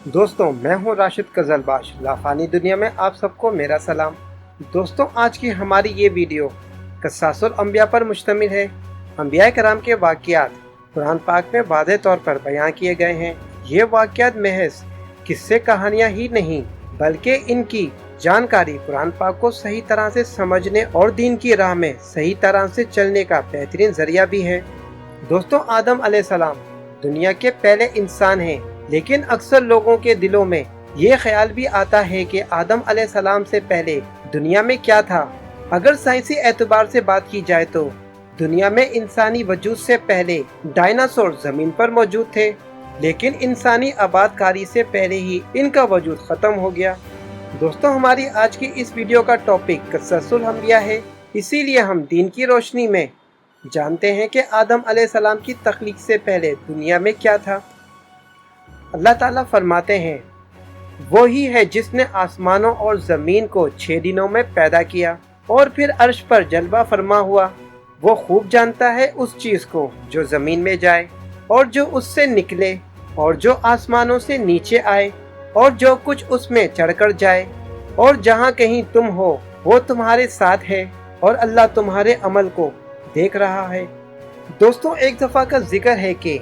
दोस्तों, मैं हूँ राशिद कजलबाश लाफानी दुनिया में आप सबको मेरा सलाम। दोस्तों, आज की हमारी ये वीडियो कसासुल अम्बिया पर मुश्तमिल है। अम्बिया कराम के वाक़ात कुरान पाक में वादे तौर पर बयां किए गए हैं। ये वाक़ात महज किस्से कहानियाँ ही नहीं, बल्कि इनकी जानकारी कुरान पाक को सही तरह से समझने और दीन की राह में सही तरह से चलने का बेहतरीन ज़रिया भी है। दोस्तों, आदम सलाम दुनिया के पहले इंसान हैं। लेकिन अक्सर लोगों के दिलों में ये ख्याल भी आता है कि आदम सलाम से पहले दुनिया में क्या था। अगर साइंसी एतबार से बात की जाए तो दुनिया में इंसानी वजूद से पहले डायनासोर ज़मीन पर मौजूद थे, लेकिन इंसानी आबादकारी से पहले ही इनका वजूद खत्म हो गया। दोस्तों, हमारी आज की इस वीडियो का टॉपिक कसरसुल हम्बिया है। इसीलिए हम दीन की रोशनी में जानते हैं कि आदम सलाम की तख्लीक से पहले दुनिया में क्या था। अल्लाह ताला फरमाते हैं, वो ही है जिसने आसमानों और ज़मीन को छह दिनों में पैदा किया और फिर अर्श पर जलवा फरमा हुआ। वो खूब जानता है उस चीज़ को जो ज़मीन में जाए और जो उससे निकले और जो आसमानों से नीचे आए और जो कुछ उसमें चढ़कर जाए। और जहाँ कहीं तुम हो, वो तुम्हारे साथ है और अल्लाह तुम्हारे अमल को देख रहा है। दोस्तों, एक दफ़ा का ज़िक्र है कि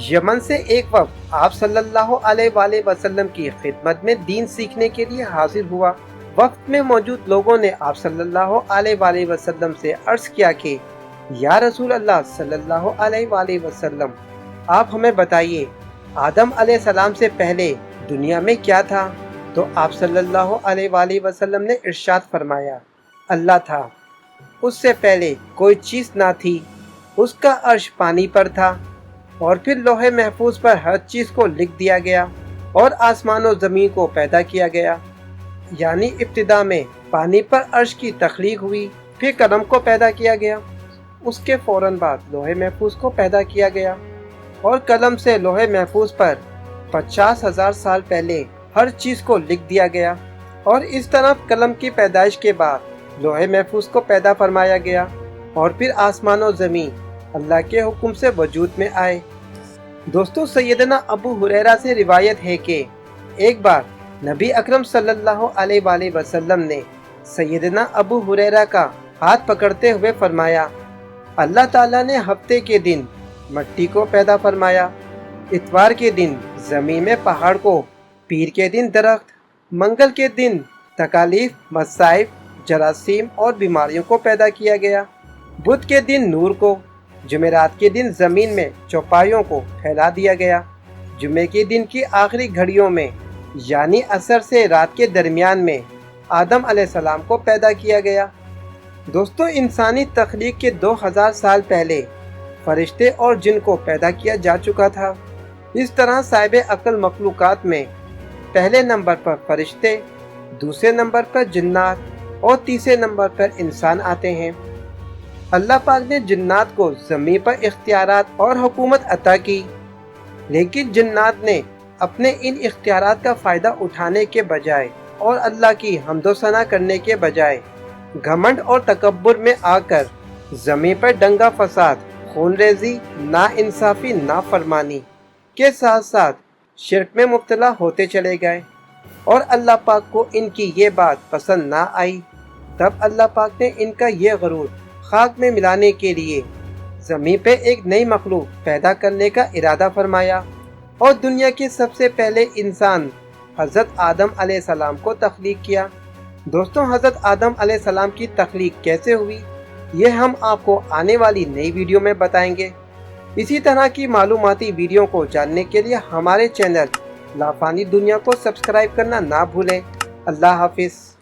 यमन से एक वक्त आप सल्लल्लाहु अलैहि वसल्लम की खिदमत में दीन सीखने के लिए हाजिर हुआ। वक्त में मौजूद लोगों ने आप सल्लल्लाहु अलैहि वसल्लम से अर्ज़ किया कि, या रसूल अल्लाह सल्लल्लाहु अलैहि वसल्लम, आप हमें बताइए, आदम सलाम से पहले दुनिया में क्या था? तो आप सल्लल्लाहु अलैहि वसल्लम ने इरशाद फरमाया, अल्लाह था। उससे पहले कोई चीज़ ना थी। उसका अर्श पानी पर था। और फिर लोहे महफूज पर हर चीज़ को लिख दिया गया और आसमान और ज़मीन को पैदा किया गया। यानी इब्तदा में पानी पर अर्श की तखलीक हुई, फिर कलम को पैदा किया गया। उसके फ़ौरन बाद लोहे महफूज को पैदा किया गया और कलम से लोहे महफूज पर पचास हज़ार साल पहले हर चीज़ को लिख दिया गया और इस तरह कलम की पैदाइश के बाद लोहे महफूज को पैदा फरमाया गया और फिर आसमान और ज़मीन अल्लाह के हुक्म से वजूद में आए। दोस्तों सैदना अबू हुरैरा से रिवायत है कि एक बार नबी अकरम सल्लल्लाहु अलैहि वसल्लम ने सैदना अबू हुरैरा का हाथ पकड़ते हुए फरमाया, अल्लाह ताला ने हफ़्ते के दिन मट्टी को पैदा फरमाया, इतवार के दिन ज़मीन में पहाड़ को, पीर के दिन दरख्त, मंगल के दिन तकालीफ मसाइब जरासीम और बीमारियों को पैदा किया गया बुध के दिन नूर को जुमेरात के दिन ज़मीन में चौपाइयों को फैला दिया गया। जुमे के दिन की आखिरी घड़ियों में, यानी असर से रात के दरमियान में, आदम सलाम को पैदा किया गया। दोस्तों, इंसानी तख्लीक के 2000 साल पहले फरिश्ते और जिन को पैदा किया जा चुका था, इस तरह साहिब अकल मखलूक में पहले नंबर पर फरिश्ते, दूसरे नंबर पर जिन्नात और तीसरे नंबर पर इंसान आते हैं। अल्लाह पाक ने जन्नात को ज़मीन पर इख्तियार और हुकूमत अता की। लेकिन जन्नात ने अपने इन इख्तियार का फ़ायदा उठाने के बजाय और अल्लाह की हमदोसना करने के बजाय घमंड और तकबर में आकर ज़मीन पर दंगा फसाद खून रेजी ना इंसाफी ना फरमानी के साथ साथ शिरक में मुबतला होते चले गए और अल्लाह पाक को इनकी ये बात पसंद ना आई। तब अल्लाह पाक ने इनका ये गरूर खाक में मिलाने के लिए ज़मीन पे एक नई मखलूक पैदा करने का इरादा फरमाया और दुनिया के सबसे पहले इंसान हज़रत आदम सलाम को तख्लीक किया। दोस्तों, हज़रत आदम सलाम की तख्लीक कैसे हुई ये हम आपको आने वाली नई वीडियो में बताएँगे। इसी तरह की मालूमती वीडियो को जानने के लिए हमारे चैनल लाफानी दुनिया को सब्सक्राइब करना ना भूलें। अल्लाह हाफिज़।